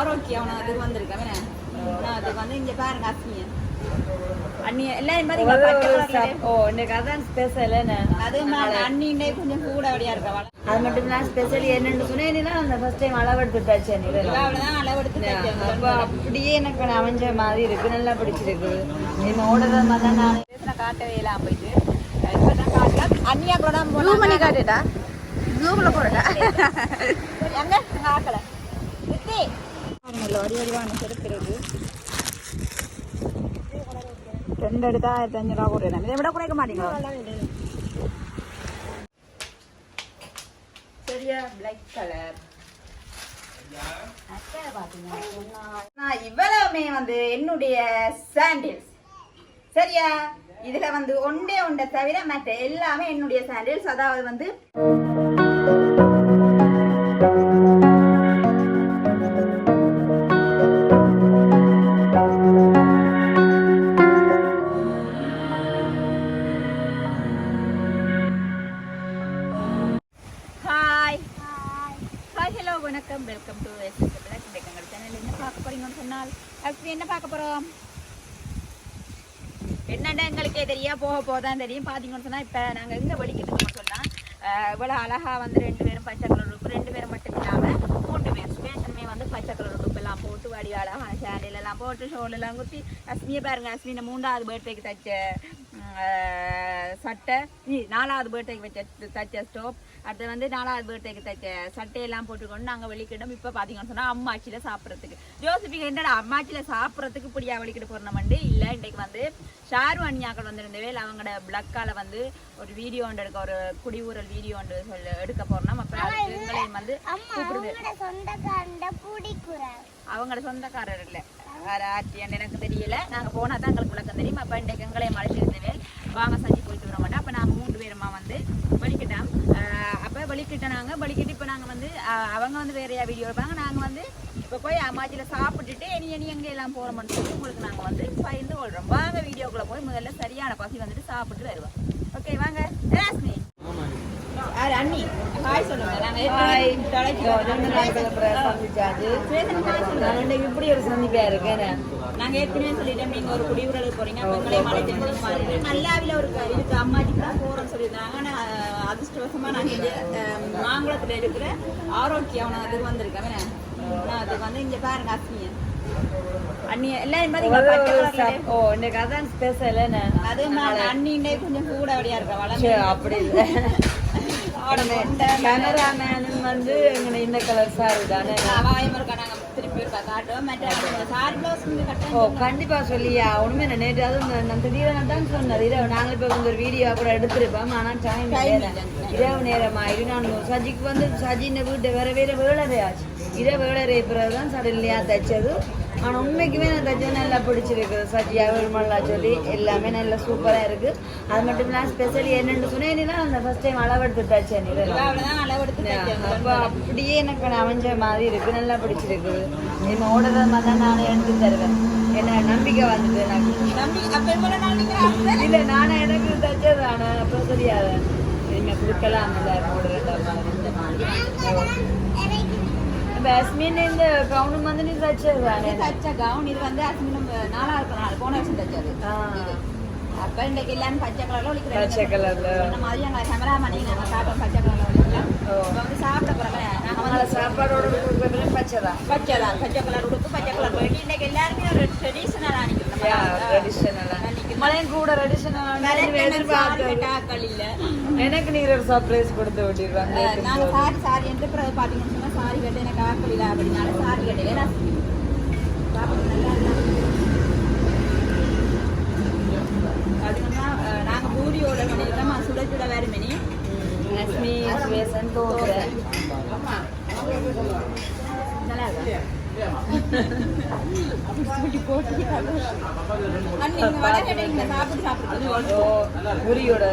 ஆரோக்கியம் நான் அதுக்கு வந்திருக்கேன்? நான் அதுக்கு வந்து இங்க பாருங்க அஸ்மிய. அண்ணி எல்லாரும் ல? ஓ இன்னைக்கு அதான் ஸ்பெஷல் அது அண்ணிண்டே கொஞ்சம் கூட அப்படியா இருக்கா அது மட்டும் இல்லாம ஸ்பெஷல் என்னன்னு சொன்னேன்னா அந்த ஃபர்ஸ்ட் டைம் அளவெடுத்து தைச்சேன். அப்ப அப்படியே எனக்கு அமைஞ்ச மாதிரி இருக்கு. நல்லா பிடிச்சிருக்கு. நீங்க ஓடுற மாதிரி தான் நான் பேசுன காட்டவே இல்லாம போயிட்டு அண்ணியா கூட போடல. எங்க காக்கல வித்தி வடி வடிவான செருக்கிறது ரெண்டு எடுத்தா ஆயிரத்தி அஞ்சு போடுறேன் இதை விட குறைக்க மாட்டீங்களா? சரியா? பிளாக் கலர் நான் இவ்வளவுமே வந்து என்னுடைய சாண்டில்ஸ் சரியா? இதுல வந்து ஒன்றே ஒன்றை தவிர மற்ற எல்லாமே என்னுடைய சாண்டில்ஸ் அதாவது வந்து என்னென்ன எங்களுக்கே தெரியும் போக போதான் தெரியும். பார்த்தீங்கன்னு சொன்னால் இப்போ நாங்கள் எங்கே வலிக்கிட்டு சொன்னால் இவ்வளோ அழகா வந்து ரெண்டு பேரும் பச்சை கலர் உடுப்பு ரெண்டு பேரும் மட்டும் இல்லாமல் மூன்று பேர். சுபேஷனுமே வந்து பச்சை கலர் உடுப்பு எல்லாம் போட்டு வடிவாளாக சேலையிலலாம் எல்லாம் போட்டு ஷோலெல்லாம் குத்தி அஸ்மியை பாருங்க அஸ்மினை மூன்றாவது பர்த்டேக்கு தச்ச சட்டை. நீ நாலாவது பர்த்டேக்கு வச்ச தைச்ச ஸ்டோப் அடுத்து வந்து நாலாவது பர்த்டேக்கு தைச்ச சட்டையெல்லாம் போட்டுக்கொண்டு நாங்கள் வெளிக்கிட்டோம் இப்போ பார்த்தீங்கன்னு சொன்னால் அம்மாச்சியில் சாப்பிட்றதுக்கு. ஜோசபிக்கு என்னடா அம்மாச்சியில் சாப்பிட்றதுக்கு இப்படியா வெளிக்கிட்டு போகிறோம் வந்து இல்லை இன்றைக்கு வந்து ஷாரு அணியாக்கள் வந்திருந்தவே அவங்களோட பிளக்கால வந்து ஒரு வீடியோ ஒன்று எடுக்க ஒரு குடியூரல் வீடியோ ஒன்று சொல்ல எடுக்க போறோம். அப்போ அதுக்கு எங்களையும் வந்து கூப்பிடுது அவங்களோட சொந்தக்காரர் இல்லை. வேற ஆர்டியான்னு எனக்கு தெரியல. நாங்கள் போனால் தான் எங்களுக்கு விளக்கம் தெரியும். அப்போ இன்றைக்கு எங்களையும் அழைச்சிருந்தவே வாங்க சஞ்சி போயிட்டு வர மாட்டோம். அப்போ நாங்கள் மூன்று பேருமா வந்து வலிக்கிட்டோம் அப்போ வலிக்கிட்ட நாங்கள் வலிக்கிட்டு இப்போ நாங்கள் வந்து அவங்க வந்து வேறையா வீடியோ எடுப்பாங்க. நாங்கள் வந்து இப்போ போய் அம்மாச்சியில் சாப்பிட்டுட்டு இனி இனி எங்கே எல்லாம் போகிறோம்னு சொல்லி உங்களுக்கு நாங்கள் வந்து பகிர்ந்து கொள்கிறோம் வாங்க வீடியோக்குள்ளே போய் முதல்ல சரியான பசி வந்துட்டு சாப்பிட்டு வருவோம். ஓகே வாங்க. ராஸ்மி. யார் அண்ணி. ஹாய் சொல்லுங்க. நான் இப்படி ஒரு சந்திப்பா இருக்கேன் நாங்க ஏற்கனவே சொல்லிட்டோம். நீங்க ஒரு குடியுறலுக்கு போறீங்க. பெண்களை மழை தெரிஞ்சு நல்லாவில ஒரு இதுக்கு அம்மாச்சிக்கு தான் போறோம்னு சொல்லியிருந்தாங்க. அஹ், அதிர்ஷ்டவசமா நாங்க மாங்குளத்துல இருக்கிற ஆரோக்கியம் நான் அதுக்கு வந்திருக்கேன்? நான் அதுக்கு வந்து இங்க பாருங்க அஸ்மிய. அண்ணி எல்லாரும் பாத்தீங்களா? ஓ இன்னைக்கு அதான் ஸ்பெஷல் அது அண்ணிண்டே கொஞ்சம் கூட அப்படியா இருக்க வளர்ந்து அப்படி இல்லை. கேமராமேனும் வந்து எங்க இந்த கலர் சாரி தானே ஓ கண்டிப்பா சொல்லியா. உண்மை நான் நேற்று அதுவும் நான் அந்த தீரன் தான் சொன்னது இரவு நாங்கள் இப்போ ஒரு வீடியோ கூட எடுத்திருப்போம். ஆனால் டைம் இரவு நேரம்? ஆயிடும் நான் சஜிக்கு வந்து சஜி இந்த வீட்டை வேற வேற வேளரை ஆச்சு. இரவு வேளரை பிறகு தான் சடன்லியாக தைச்சது. ஆனால் உண்மைக்குமே நான் தைச்சது நல்லா பிடிச்சிருக்கு சஜியா விரும்பலா சொல்லி எல்லாமே நல்லா சூப்பராக இருக்கு. அது மட்டும் இல்லாமல் ஸ்பெஷலி என்னென்னு சொன்னேன்னா அந்த ஃபர்ஸ்ட் டைம் அளவெடுத்து தைச்சேன். அப்போ அப்படியே எனக்கு அமைஞ்ச மாதிரி இருக்கு நல்லா பிடிச்சிருக்கு என்ன ஓடுறது மாதிரி தான் நானே எடுத்து தருவேன். என்ன நம்பிக்கை வந்தது எனக்கு. இல்ல நானே எனக்கு தச்சது ஆனா அப்போ தெரியாது. இனிமே கொடுக்கலாம் இல்லை ஓடுற மாதிரி. இந்த இந்த கவுனும் வந்து நீ தச்சது தானே? தச்ச கவுன் இது வந்து அசிங்கம் நாலாவது நாள் போன வருஷம் தச்சது. அப்ப இன்றைக்கு எல்லாரும் பச்சை கலர்ல ஒழிக்கிறேன். பச்சை கலர்ல சொன்ன மாதிரி எங்க கேமராமேன் நாங்க சாப்பிட்டோம் பச்சை கலர்ல ஒழிக்கலாம். வந்து சாப்பிட போறோம். நாங்க வந்து சாப்பாடோட கொடுக்குறது பச்சைதான். பச்சை தான் பச்சை கலர் உடுப்பு பச்சை கலர் போயிட்டு எல்லாருமே ஒரு ட்ரெடிஷனலா யா ட்ரெடிஷனலாக மலையும் கூட இல்ல. எனக்கு நீர் ஒரு சர்ப்ரைஸ் கொடுத்து விட்டிருவாங்க நாங்க சாரி சாரி என்று பாத்தீங்கன்னு சாரி கட்டு எனக்கு ஆக்கள் இல்ல அப்படினால சாரி கட்டு ஏன்னா சாப்பிட நல்லா இருந்தா. பாத்தீங்கன்னா அஹ் நாங்க பூரியோட பண்ணிருக்கோம் சுட சுட வேறு மணி லக்ஷ்மி சுவேசன் தோக்குறேன் நல்லா இருக்கா? புரியோட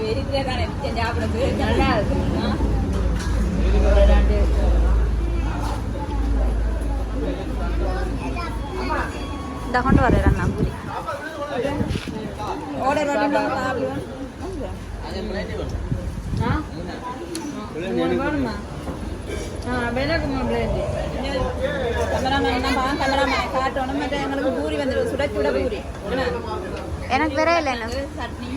வடை சாப்பிடலாம் வேணாம், வேணாம்னு சொன்னாங்க, இப்ப try பண்ணி பார்ப்போம். இருக்கிற தானே, மிச்சம் சாப்பிடுறது. நல்லா இருக்கு ஆ? ஒரு ரெண்டு இந்த கொண்டு வரேன் நான் பூரி ஆர்டர் பண்ணி சாப்பிடுவோம் வேணும் வேணுமா ஆ விளக்குமா பிளேண்டி கேமராமேன் நம்ம கேமராமேன் காட்டணும் மற்ற எங்களுக்கு பூரி வந்துடும் சுட சுட பூரி என்ன? எனக்கு வேற இல்லை என்ன சட்னி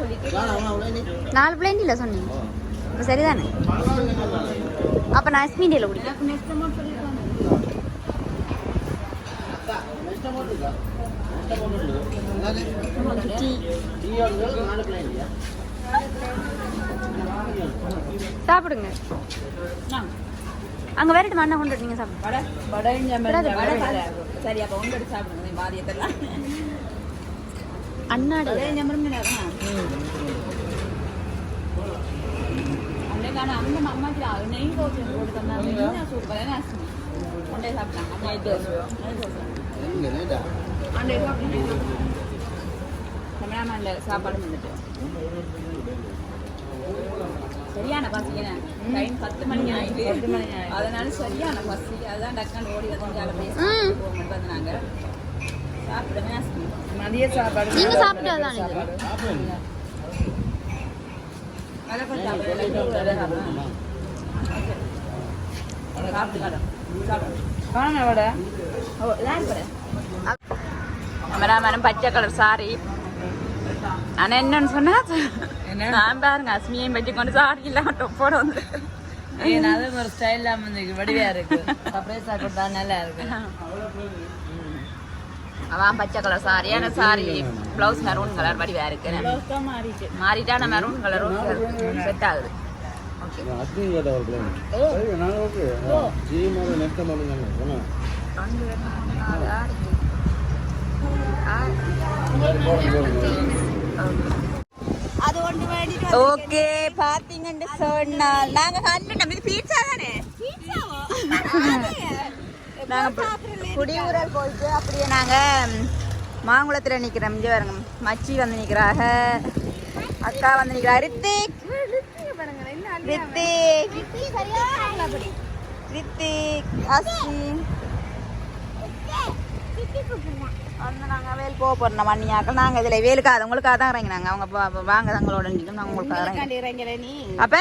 சொல்லிட்டு நாலு பிளேண்ட் இல்லை சொன்னீங்க. அப்ப சரிதானே? அப்போ நான் குடிக்கிறேன். சொல்லிருக்காங்க சாப்பிடுங்க. அங்கே வேற மண்ணை கொண்டு நீங்கள் சாப்பிடுங்க. சரி அப்போ எடுத்து சாப்பிடுங்க பாதியத்தெல்லாம் அண்ணாடி. சாப்பாடு வந்துட்டு. சரியான பசிங்க டைம் பத்து மணி ஆயிட்டு. பத்து மணி ஆயிட்டு. அதனால சரியான பசி அதான் டக்கான ஓடி வந்து அதை பேசி ம். போக வந்தாங்க. சாப்பிடுங்க மதிய சாப்பாடு. நீங்க சாப்பிட்டு கூட கேமராமேனும் பச்சை கலர் சாரி ஆனா என்னன்னு சொன்னா? நான் பாருங்க அஸ்மியையும் வச்சு கொண்டு சாரி இல்லாம டொப்போட வந்து. ஏன் அதுவும் ஒரு ஸ்டைல் வந்து வடிவா இருக்கு. அப்படியே சாப்பிட்டா நல்லா இருக்கு. அதான் பச்சை கலர் சாரி ஆனா சாரி பிளவுஸ் மெரூன் கலர் வடிவா இருக்கு. மாறிட்டு. நான் மெரூன் கலரும் செட் ஆகுது. ஓகே ஓகே பாத்தீங்கன்னு சொன்னால் நாங்க கண்டுட்டோம் இது பீட்சா தானே நாங்க குடியூரல் போயிட்டு அப்படியே நாங்க மாங்குளத்துல நிக்கிறோம் இங்க பாருங்க மச்சி வந்து நிக்கிறாங்க அக்கா வந்து நிக்கிறா ரித்திக் ரித்திக் ரித்திக் அஸ்மி வந்து நாங்க வேல் போக போறோம். மண்ணியாக்கள் நாங்க இதுல வேலுக்காக உங்களுக்காக தான் இறங்கினாங்க. அவங்க வாங்க தங்களோட நிற்கும். நாங்க உங்களுக்கு இறங்கி அப்ப?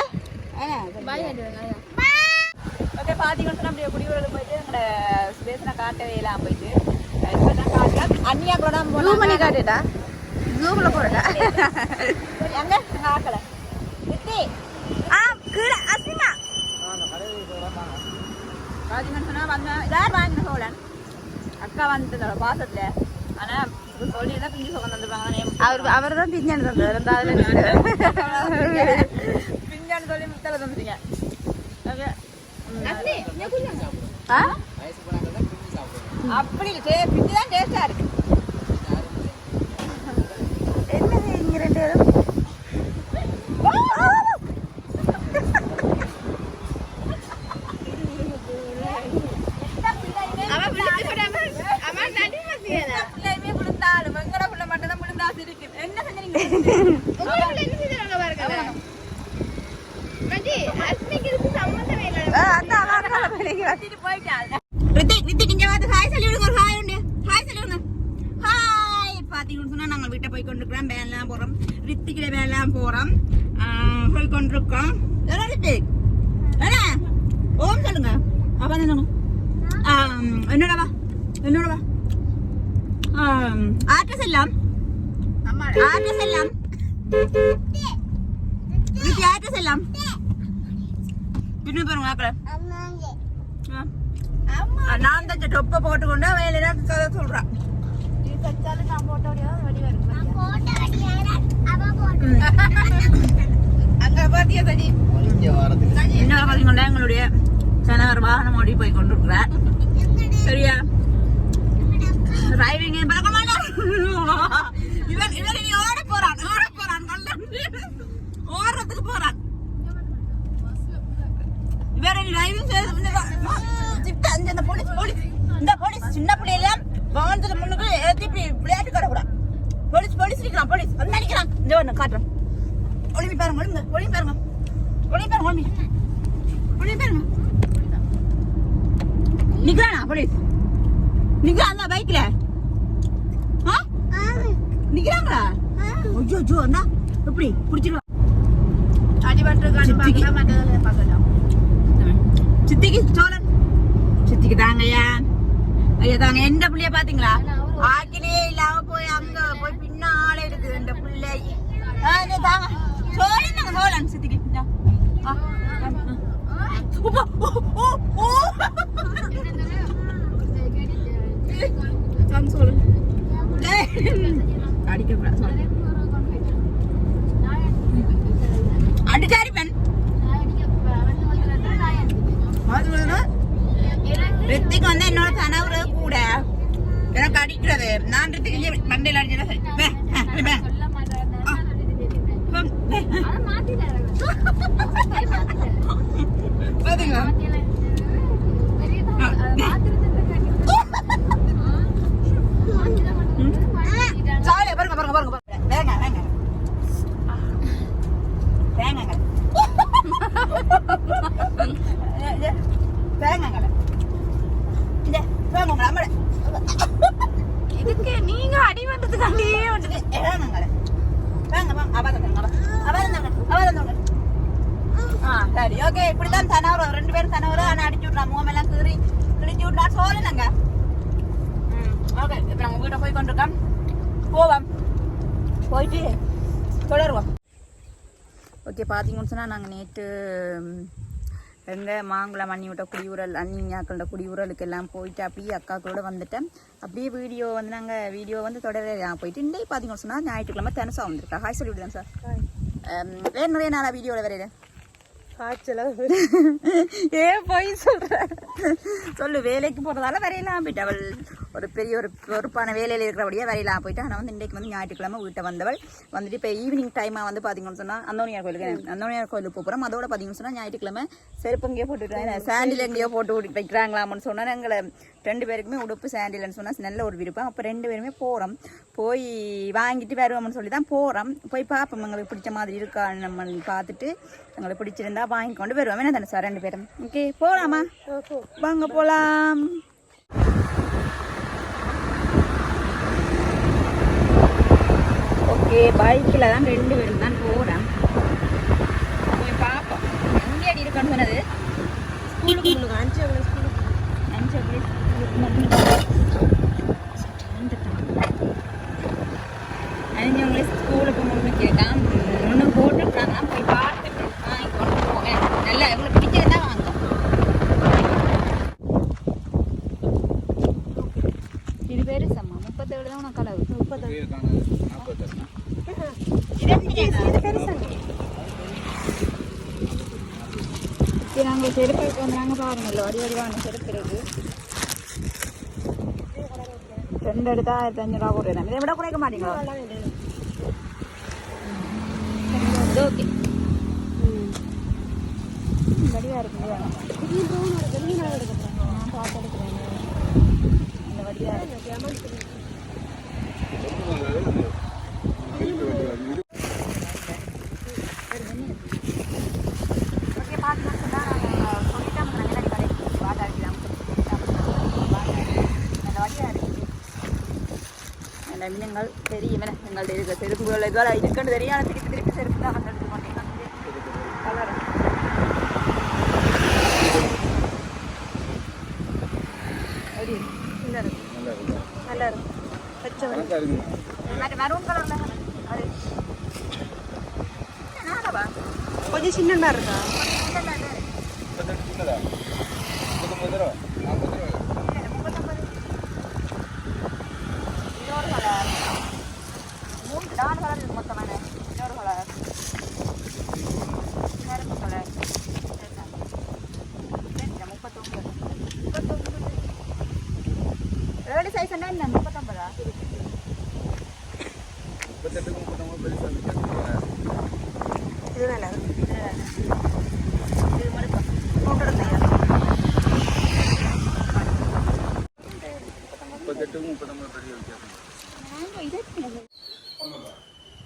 ஓகே பாத்தீங்கன்னா அப்படியே குடியூரில் போயிட்டு எங்களோட ஸ்பேஸ்ல காட்டவே இல்லாம போயிட்டு அண்ணியா கூட ஜூம் பண்ணி காட்டுடா. ஜூமில் அங்க? அங்க ஆக்கல. ஆ கீழே அசிமா பாத்தீங்கன்னு சொன்னா வந்தேன் யார் வாங்கின சோழன். அக்கா வந்துட்டு பாசத்துல? ஆனா சொல்லி தான் பிஞ்சு சோகம் தந்துருப்பாங்க அவர் அவர் தான் பிஞ்சான் தந்தார். அந்த அதில் பிஞ்சான்னு சொல்லி முத்தல தந்துட்டீங்க. அப்படி பிஞ்சு தான் டேஸ்டா இருக்கு. என்னது இங்க ரெண்டு பேரும் பிள்ளையுமே விழுந்தாலும் வெங்கட பிள்ளை மட்டும் தான் விழுந்தா சிரிக்கு என்ன செஞ்சீங்க ஆ, அதான் அதான் பண்ணிக்கிறேன் கத்திட்டு போயிட்டாள் ரித்திக் ரித்திக் இங்க வந்து ஹாய் சொல்லி விடுங்க ஒரு ஹாய் உண்டு ஹாய் சொல்லி விடுங்க ஹாய் பாத்தீங்கன்னு சொன்னா நாங்க வீட்டை போய் கொண்டிருக்கிறோம் வேன்லாம் போறோம் ரித்திக்கிட வேன்லாம் போறோம் போய் கொண்டிருக்கோம் ரித்திக் ஓம் சொல்லுங்க அப்பா சொல்லுங்க ஆட்ரஸ் எல்லாம் ஆட்ரஸ் எல்லாம் ஆட்ரஸ் எல்லாம் இன்னும் பாருங்க ஆக்கல நான் தான் டொப்பை போட்டுக்கொண்டு வேலையில கதை சொல்றான். அங்க பாத்தியா தடி? இன்னொரு பாத்தீங்கன்னா எங்களுடைய கணவர் வாகனம் ஓடி போய் கொண்டிருக்கிறார். சரியா? டிரைவிங் பழக்க மாட்டான் இவன் இவன் இனி ஓட போறான் ஓட போறான். ஓடுறதுக்கு போறான். இனி டிரைவிங் செய்து இந்த போலீஸ் போலீஸ். இந்த போலீஸ் சின்ன பிள்ளையில வாகனத்துல முன்னுக்கு ஏத்தி இப்படி விளையாட்டு கடக்கூடாது போலீஸ் போலீஸ் நிக்கிறான் போலீஸ். வந்து நிக்கிறான். இந்த ஒண்ணு காட்டுறேன். ஒளிமி பாருங்க ஒளிங்க ஒளிமி பாருங்க. ஒளிமி பாருங்க ஒளிமி ஒளிமி பாருங்க. நிக்கிறானா போலீஸ்? நிக்கிறான் பைக்ல? நிக்கிறாங்களா? ஐயோ ஐயோ அண்ணா. எப்படி? பிடிச்சிருவா? சித்திக்கு. சோழன் சித்திக்கு தாங்கய்யா ஐயா தாங்க எந்த புள்ளைய பாத்தீங்களா ஆக்கிலே இல்லாம போய் அங்க போய் பின்னால இருக்குது இந்த பிள்ளை தாங்க சோழன் சோழன் சித்திக்கு இந்தா. ஆ, ஆ, ஆ. உப்பா, ஓ, ஓ, ஓ. தாங்க சோழன் டேய். அடிக்கக்கூடாது சோழன். அடிச்சாரி பெண் அது. ரித்திக் வந்து என்னோட கணவரு கூட. எனக்கு அடிக்கிறது. நான் ரித்திக் மண்டையில் அடிச்சேன் சரி. வே, பாத்தீங்களா? பாருங்க பாருங்க பாருங்க வேங்க வேங்க வேங்க இதுக்கு நீங்க அடி வந்ததுக்காண்டியே வந்து வேங்கங்க வேங்க வாங்க அவரந்தவங்க அவரந்தவங்க அவரந்தவங்க ஆ சரி ஓகே இப்படிதான் தனவரம் ரெண்டு பேரும் தனவரம் ஆனா அடிச்சு விட்றான் முகமெல்லாம் கீறி கிழிச்சு விட்றா. ம் ஓகே இப்போ நம்ம வீட்டை போய் கொண்டிருக்கோம். போவோம். போயிட்டு தொடருவோம். ஓகே பார்த்தீங்கன்னு சொன்னால் நாங்கள் நேற்று எங்கள் மாங்குளம் அண்ணி விட்ட குடியுரல் அண்ணியாக்களோட குடியுரலுக்கு எல்லாம் போயிட்டு அப்படியே அக்காக்களோட வந்துட்டேன். அப்படியே வீடியோ வந்து நாங்கள் வீடியோ வந்து தொடர போயிட்டு இன்றைக்கு பார்த்தீங்கன்னு சொன்னால் ஞாயிற்றுக்கிழமை தனுசா வந்திருக்கா ஹாய் சொல்லி விடுதேன் சார் வேறு நிறைய நாளாக வீடியோவில் வரையில ஏ போய் சொல்ற. சொல்லு வேலைக்கு போறதால வரையலாம் போயிட்டு அவள் ஒரு பெரிய ஒரு பொறுப்பான வேலையில் இருக்கிறபடியே வரையலாம் போயிட்டு ஆனால் வந்து இன்றைக்கு வந்து ஞாயிற்றுக்கிழமை வீட்டை வந்தவள். வந்துட்டு இப்போ ஈவினிங் டைமாக வந்து பார்த்தீங்கன்னு சொன்னால் அந்தோனியார் கோயிலுக்கு அந்தோனியார் கோயிலுக்கு போகிறோம் அதோட பார்த்தீங்கன்னு சொன்னால் ஞாயிற்றுக்கிழமை செருப்பு எங்கேயோ போட்டுருக்காங்க சாண்டில் எங்கேயோ போட்டு வைக்கிறாங்களாம்னு சொன்னால் எங்களை ரெண்டு பேருக்குமே உடுப்பு சாண்டில்னு சொன்னால் நல்ல ஒரு விருப்பம். அப்போ ரெண்டு பேருமே போகிறோம் போய் வாங்கிட்டு வருவோம்னு சொல்லி தான் போகிறோம் போய் பார்ப்போம் எங்களுக்கு பிடிச்ச மாதிரி இருக்கா நம்ம பார்த்துட்டு எங்களுக்கு பிடிச்சிருந்தா வாங்கி கொண்டு வருவோம். என்ன தானே சார் ரெண்டு பேரும்? ஓகே போகலாமா வாங்க போகலாம் ஓகே பைக்கில் தான் ரெண்டு பேரும் தான் போகிறேன் போய் பார்ப்போம் எங்கே அடி இருக்கான்னு சொன்னது அஞ்சு அப்படி அழிஞ்சவங்களே ஸ்கூலுக்கு முன்னு கேட்காம ஒன்று போட்டுருக்காங்க போய் பார்த்துட்டு வாங்கி கொண்டு போவேன் நல்லா எவ்வளோ பிடிச்சிருந்தா வாங்க இது பேரு சம்மா முப்பத்தேழு தான் உனக்கு அளவு முப்பத்தேழு இது பெருசா சரி நாங்கள் செருப்பு வந்தாங்க பாருங்கள் வடி வடிவான செருப்பு இருக்கு ரெண்டு எடுத்தா ஆயிரத்தி அஞ்சூறுவா போட்டுறேன் இதை விட குறைக்க மாட்டீங்களா? ஓகே. வடிவா நான் பார்த்து எடுக்கிறேன் இந்த இருக்கு ஓகே பார்த்துன்னு சொன்னால் நாங்கள் சொல்லிட்டோம் நாங்கள் கடைக்கு வாடா அடிக்கலாம் அந்த வழியாக இருக்குது அந்த மீனங்கள் தெரியும் என்ன எங்கள்ட்ட இருக்க செருப்புகள் எதுவாக இருக்குன்னு தெரியும் திருப்பி திருப்பி செருப்பு தான் வந்து எடுத்து கொண்டீங்க கலர் எப்படி இருக்கு? நல்லா இருக்கு நல்லா இருக்கு பச்சை மற்ற மரூன் கலர்ல அது என்னடா கொஞ்சம் சின்னதா இருக்கா இன்னொரு கலர் மூணு நாலு கலர் இருக்கு மொத்தமான இன்னொரு கலர் கருப்பு கலர் முப்பத்தொம்பது முப்பத்தொம்பது ஏழு சைஸ் என்ன முப்பத்தொம்பதா இது நல்லா இருக்கு இது மட்டும் மூன்றரை சைஸ்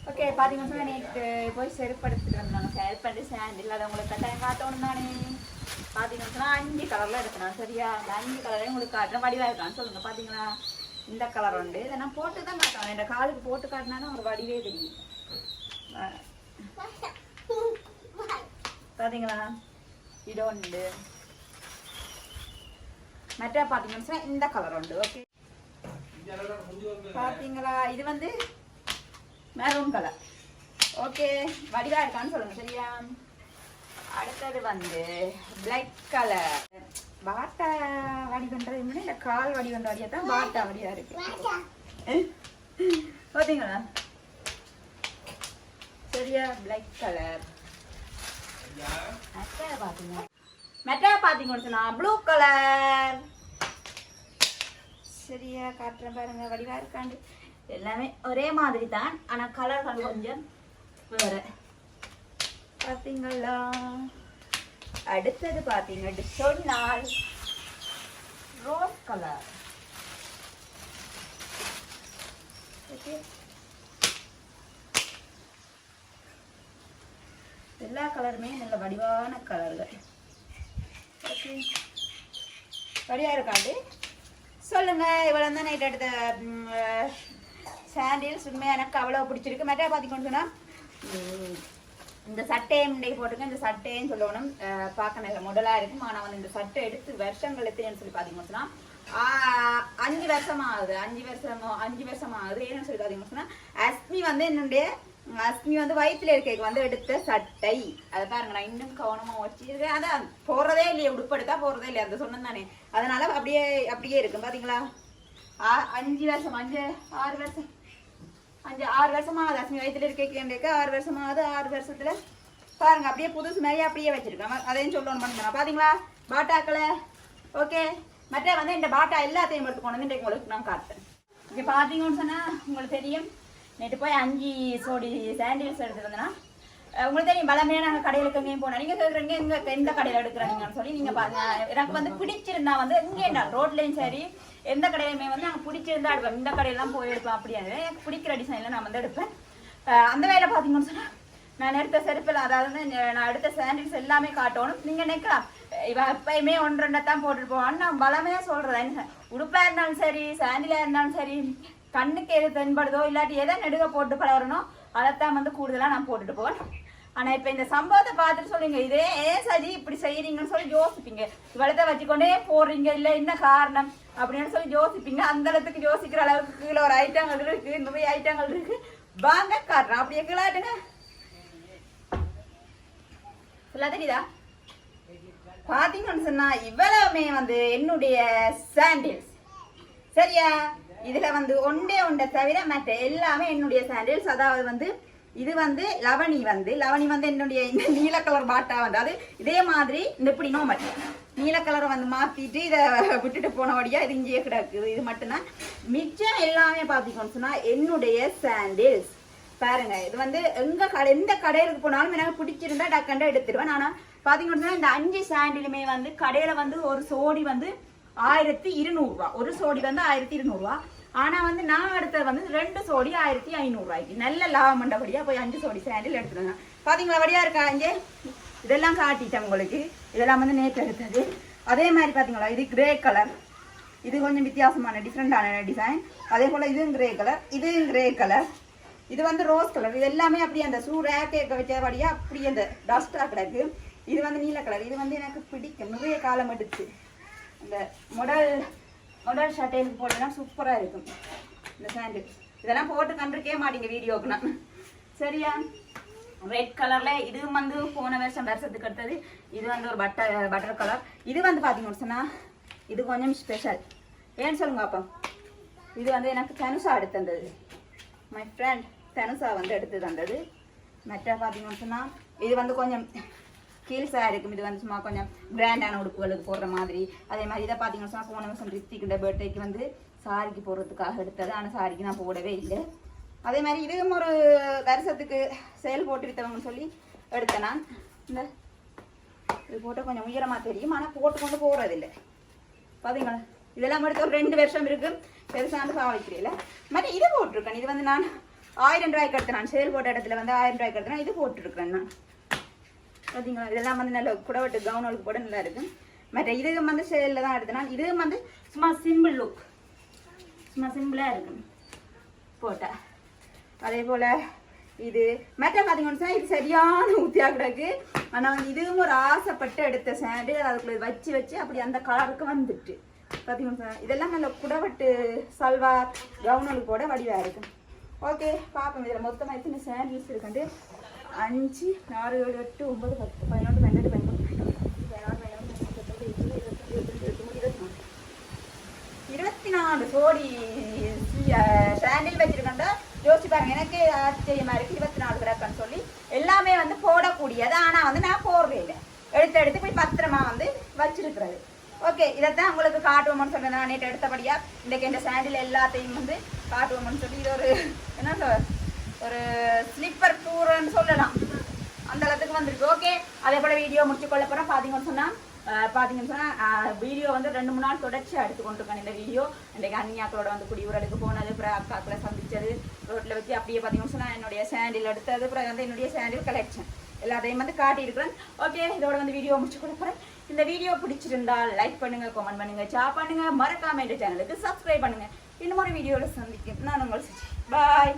ஓகே பார்த்தீங்கன்னா சொன்னால் நேற்று போய் செருப்படுத்துட்டு வந்தாங்க செருப்பு எடுத்து சேண்ட் இல்லாத உங்களுக்கு கட்டாயம் காட்டணும் தானே. பார்த்தீங்கன்னா அஞ்சு கலரில் எடுக்கணும் சரியா? அந்த அஞ்சு கலரையும் உங்களுக்கு காட்டுறேன் வடிவாக இருக்கான்னு சொல்லுங்க பார்த்தீங்களா இந்த கலர் உண்டு. இதை நான் போட்டு தான் காட்டணும் என் காலுக்கு போட்டு காட்டினா ஒரு வடிவே தெரியும். பார்த்தீங்களா இது உண்டு. மற்ற பார்த்தீங்கன்னா இந்த கலர் உண்டு. ஓகே. பார்த்தீங்களா இது வந்து மெரூன் கலர். ஓகே வடிவா இருக்கான்னு சொல்லுங்க சரியா? அடுத்தது வந்து பிளாக் கலர் பாட்டா வடிவன்றது இந்த கால் வடிவன்ற வடியா தான் பாட்டா வடிவா இருக்கு? பார்த்தீங்களா சரியா? பிளாக் கலர் மெட்டா பார்த்தீங்கன்னு சொன்னா ப்ளூ கலர் செடியை காட்டுறேன் பாருங்க வடிவாக இருக்காண்டு. எல்லாமே ஒரே மாதிரி தான் ஆனால் கலர்கள் கொஞ்சம் வேறு. பார்த்தீங்களா அடுத்தது பாத்தீங்க சொன்னால் ரோஸ் கலர் எல்லா கலருமே நல்ல வடிவான கலர்கள் ஓகே. வடிவா இருக்காண்டு? சொல்லுங்க இவ்வளவு தான் நைட் எடுத்த சாண்டில்ஸ் உண்மையாக எனக்கு அவ்வளோ பிடிச்சிருக்கு. மெட்டா பார்த்திங்கன்னு சொன்னால் இந்த சட்டையை இன்றைக்கு போட்டுக்க இந்த சட்டையும் சொல்லணும். பார்க்க நல்ல முதலாக இருக்கும். ஆனால் வந்து இந்த சட்டை எடுத்து வருஷங்கள் எத்தனைன்னு சொல்லி பார்த்தீங்கன்னு சொன்னால் அஞ்சு வருஷம் ஆகுது அஞ்சு வருஷம் அஞ்சு வருஷம் ஆகுது ஏன்னு சொல்லி பார்த்தீங்கன்னு சொன்னால் அஸ்மி வந்து என்னுடைய அஸ்மி வந்து வயிற்றுல இருக்கைக்கு வந்து எடுத்த சட்டை அதை பாருங்க நான் இன்னும் கவனமாக வச்சிருக்கேன் அதான் போடுறதே இல்லையே உடுப்படுத்தா போடுறதே இல்லையா அந்த சொன்னேன் தானே அதனால அப்படியே அப்படியே இருக்கும் பார்த்தீங்களா ஆ- அஞ்சு வருஷம் அஞ்சு ஆறு வருஷம் அஞ்சு ஆறு வருஷமா ஆகுது அஸ்மி வயிற்றுல இருக்கைக்கு ஆறு வருஷம் ஆகுது ஆறு வருஷத்தில் பாருங்க அப்படியே புதுசு மாதிரி அப்படியே வச்சிருக்கேன் அதையும் சொல்லணும் பண்ணுங்க பார்த்தீங்களா பாட்டாக்களை ஓகே மற்ற வந்து இந்த பாட்டா எல்லாத்தையும் எடுத்து கொண்டு வந்து இன்றைக்கு உங்களுக்கு நான் காட்டுறேன் இங்கே பார்த்தீங்கன்னு சொன்னால் உங்களுக்கு தெரியும் நேற்று போய் அஞ்சு சோடி சாண்டில்ஸ் எடுத்துட்டு வந்தேன்னா உங்களுக்கு தெரியும் பலமே நாங்கள் கடைகளுக்கு எங்கேயும் போனோம் நீங்கள் கேட்குறீங்க எங்க எந்த கடையில் எடுக்கிறாங்கன்னு சொல்லி நீங்கள் பாருங்க. எனக்கு வந்து பிடிச்சிருந்தா வந்து எங்கேண்டா ரோட்லேயும் சரி எந்த கடையிலுமே வந்து நாங்கள் பிடிச்சிருந்தா எடுப்பேன். இந்த கடையெல்லாம் போய் எடுப்பேன் அப்படியாது எனக்கு பிடிக்கிற டிசைனில் நான் வந்து எடுப்பேன். அந்த வேலை பார்த்தீங்கன்னு சொன்னா நான் எடுத்த செருப்பில் அதாவது நான் எடுத்த சாண்டில்ஸ் எல்லாமே காட்டணும். நீங்கள் நினைக்கலாம் இவ எப்பயுமே ஒன்று ரெண்டை தான் போட்டுட்டு போவான்னு நான் பலமே சொல்கிறேன் உடுப்பாக இருந்தாலும் சரி சாண்டிலாக இருந்தாலும் சரி கண்ணுக்கு எது தென்படுதோ இல்லாட்டி எதை நெடுக போட்டு பழகிறனோ அதைத்தான் வந்து கூடுதலாக நான் போட்டுட்டு போவேன். ஆனால் இப்போ இந்த சம்பவத்தை பார்த்துட்டு சொல்லுங்க. இதே ஏன் சரி இப்படி செய்கிறீங்கன்னு சொல்லி யோசிப்பீங்க. இவ்வளத்தை வச்சுக்கொண்டே போடுறீங்க. இல்லை என்ன காரணம்? அப்படின்னு சொல்லி யோசிப்பீங்க. அந்த அளவுக்கு யோசிக்கிற அளவுக்கு கீழே ஒரு ஐட்டங்கள் இருக்கு. நிறைய ஐட்டங்கள் இருக்கு. வாங்க காட்டுறேன். அப்படியே கீழாட்டுங்க. ஃபுல்லாக தெரியுதா? பார்த்தீங்கன்னு சொன்னா இவ்வளவுமே வந்து என்னுடைய சாண்டில்ஸ் சரியா? இதுல வந்து ஒண்டே ஒண்டை தவிர மற்ற எல்லாமே என்னுடைய சாண்டில்ஸ் அதாவது வந்து இது வந்து லவணி வந்து லவணி வந்து என்னுடைய இந்த நீல கலர் பாட்டா வந்து அது இதே மாதிரி இந்த இப்படி நோமல் நீல கலரை வந்து மாத்திட்டு இதை விட்டுட்டு போனபடியா இது இங்கேயே கிடக்குது. இது மட்டும்தான். மிச்சம் எல்லாமே பார்த்தீங்கன்னு சொன்னா என்னுடைய சாண்டில்ஸ் பாருங்க இது வந்து எங்க கடை எந்த கடையிலுக்கு போனாலும் எனக்கு பிடிச்சிருந்தா டக்கண்டா எடுத்துருவேன். ஆனா பார்த்தீங்கன்னா இந்த அஞ்சு சாண்டிலுமே வந்து கடையில வந்து ஒரு சோடி வந்து ஆயிரத்தி இருநூறுவா. ஒரு சோடி வந்து ஆயிரத்தி இருநூறுவா. ஆனா வந்து நான் எடுத்தது வந்து ரெண்டு சோடி ஆயிரத்தி ஐநூறுரூவாய்க்கு நல்ல லாபம் பண்ணபடியா போய் அஞ்சு சோடி சேண்டில் எடுத்துருங்க பாத்தீங்களா வழியா இருக்கா இங்கே இதெல்லாம் காட்டிட்டேன் உங்களுக்கு. இதெல்லாம் வந்து நேற்று எடுத்தது. அதே மாதிரி பாத்தீங்களா இது கிரே கலர் இது கொஞ்சம் வித்தியாசமான டிஃப்ரெண்டான டிசைன் அதே போல இதுவும் கிரே கலர் இதுவும் கிரே கலர் இது வந்து ரோஸ் கலர் இது எல்லாமே அப்படியே அந்த சூ ரேக்கேக்க வச்சபடியா அப்படியே அந்த டஸ்டா கிடக்கு. இது வந்து நீல கலர் இது வந்து எனக்கு பிடிக்கும். நிறைய காலம் எடுத்து. இந்த மொடல் மொடல் ஷர்ட்டைக்கு போட்டோம்னா சூப்பராக இருக்கும். இந்த சாண்டில் இதெல்லாம் போட்டு கண்டிருக்கே மாட்டீங்க வீடியோக்கு சரியா? ரெட் கலரில் இது வந்து போன வருஷம் வருஷத்துக்கு அடுத்தது. இது வந்து ஒரு பட்டர் பட்டர் கலர் இது வந்து பார்த்தீங்கன்னு சொன்னா இது கொஞ்சம் ஸ்பெஷல் ஏன்னு சொல்லுங்க அப்போ இது வந்து எனக்கு தனுஷா எடுத்து தந்தது. மை ஃப்ரெண்ட் தனுஷா வந்து எடுத்து தந்தது. மற்ற பார்த்தீங்கன்னு சொன்னா இது வந்து கொஞ்சம் ஹீல்ஸாக இருக்கும் இது வந்து சும்மா கொஞ்சம் கிராண்டான உடுப்புகளுக்கு போடுற மாதிரி. அதே மாதிரி இதை பார்த்தீங்கன்னு சொன்னா போன வருஷம் ரித்திக்கிட்ட பர்த்டேக்கு வந்து சாரிக்கு போடுறதுக்காக எடுத்தது. ஆனால் சாரிக்கு நான் போடவே இல்லை. அதே மாதிரி இதுவும் ஒரு வருஷத்துக்கு செயல் போட்டுருத்தவங்கன்னு சொல்லி எடுத்தேன் நான். இந்த இது போட்டால் கொஞ்சம் உயரமாக தெரியும். ஆனால் போட்டு கொண்டு போகிறதில்லை பார்த்தீங்களா இதெல்லாம் எடுத்து ஒரு ரெண்டு வருஷம் இருக்கு. பெருசாண்டு பாவிக்கிறீல மற்ற இது போட்டிருக்கேன். இது வந்து நான் ஆயிரம் ரூபாய்க்கு எடுத்தேன் நான். சேல் போட்ட இடத்துல வந்து ஆயிரம் ரூபாய்க்கு எடுத்தேன். இது போட்டிருக்கிறேன் நான். பார்த்தீங்களா இதெல்லாம் வந்து நல்ல குடவட்டு கவுனுக்கு போட நல்லா இருக்கும். மற்ற இதுக்கு வந்து சேலில் தான் எடுத்தனா இதுவும் வந்து சும்மா சிம்பிள் லுக் சும்மா சிம்பிளாக இருக்கும். போட்டால் அதே போல் இது மற்ற பார்த்தீங்கன்னு இது சரியான ஊத்தியாக கிடக்கு. ஆனால் வந்து இதுவும் ஒரு ஆசைப்பட்டு எடுத்த சேண்டு அதுக்குள்ள வச்சு வச்சு அப்படி அந்த கலருக்கு வந்துட்டு. பார்த்தீங்கன்னு இதெல்லாம் நல்ல குடவட்டு சல்வார் கவுனுக்கு போட வடிவாக இருக்கும். ஓகே பார்ப்போம் இதில் மொத்தமாக எத்தனை சேண்டில்ஸ் இருக்குண்டு அஞ்சு ஆறு ஏழு எட்டு ஒன்பது பத்து பதினொன்று பன்னெண்டு பதிமூணு பதினொன்று இருபத்தி இருபத்தி நாலு கோடி சாண்டில் வச்சிருக்கோம்டா யோசிச்சு பாருங்க எனக்கு ஆச்சரியமா இருக்கு இருபத்தி நாலு கிராக்கன்னு சொல்லி எல்லாமே வந்து போடக்கூடியது ஆனா வந்து நான் போடுறேன் இல்லை எடுத்து எடுத்து போய் பத்திரமா வந்து வச்சிருக்கிறது ஓகே இதைத்தான் உங்களுக்கு காட்டுவோம்னு சொன்னேன் நான் நேற்று எடுத்தபடியா இன்றைக்கு இந்த சாண்டில் எல்லாத்தையும் வந்து காட்டுவோம்னு சொல்லி இது ஒரு என்ன ஒரு ஸ்லிப்பர் டூர்னு சொல்லலாம். அந்த அளவுக்கு வந்திருக்கு. ஓகே அதே போல வீடியோ முடிச்சு கொள்ள போறோம். பாத்தீங்கன்னு சொன்னா பார்த்தீங்கன்னு பாத்தீங்கன்னு சொன்னா வீடியோ வந்து ரெண்டு மூணு நாள் தொடர்ச்சியா எடுத்து கொண்டிருக்கேன் இந்த வீடியோ இன்றைக்கு அண்ணியாக்களோட வந்து குடியூரலுக்கு போனது அப்புறம் அக்காக்களை சந்திச்சது ரோட்ல வச்சு அப்படியே பாத்தீங்கன்னு சொன்னா என்னுடைய சாண்டில் எடுத்தது அப்புறம் வந்து என்னுடைய சாண்டில் கலெக்ஷன் எல்லாத்தையும் வந்து காட்டியிருக்கிறேன். ஓகே இதோட வந்து வீடியோ முடிச்சு கொடுக்குறேன் இந்த வீடியோ பிடிச்சிருந்தால் லைக் பண்ணுங்க கமெண்ட் பண்ணுங்க ஷேர் பண்ணுங்க. மறக்காம இந்த சேனலுக்கு சப்ஸ்கிரைப் பண்ணுங்க. இன்னும் ஒரு வீடியோவில் சந்திக்கும். நான் உங்களை பாய்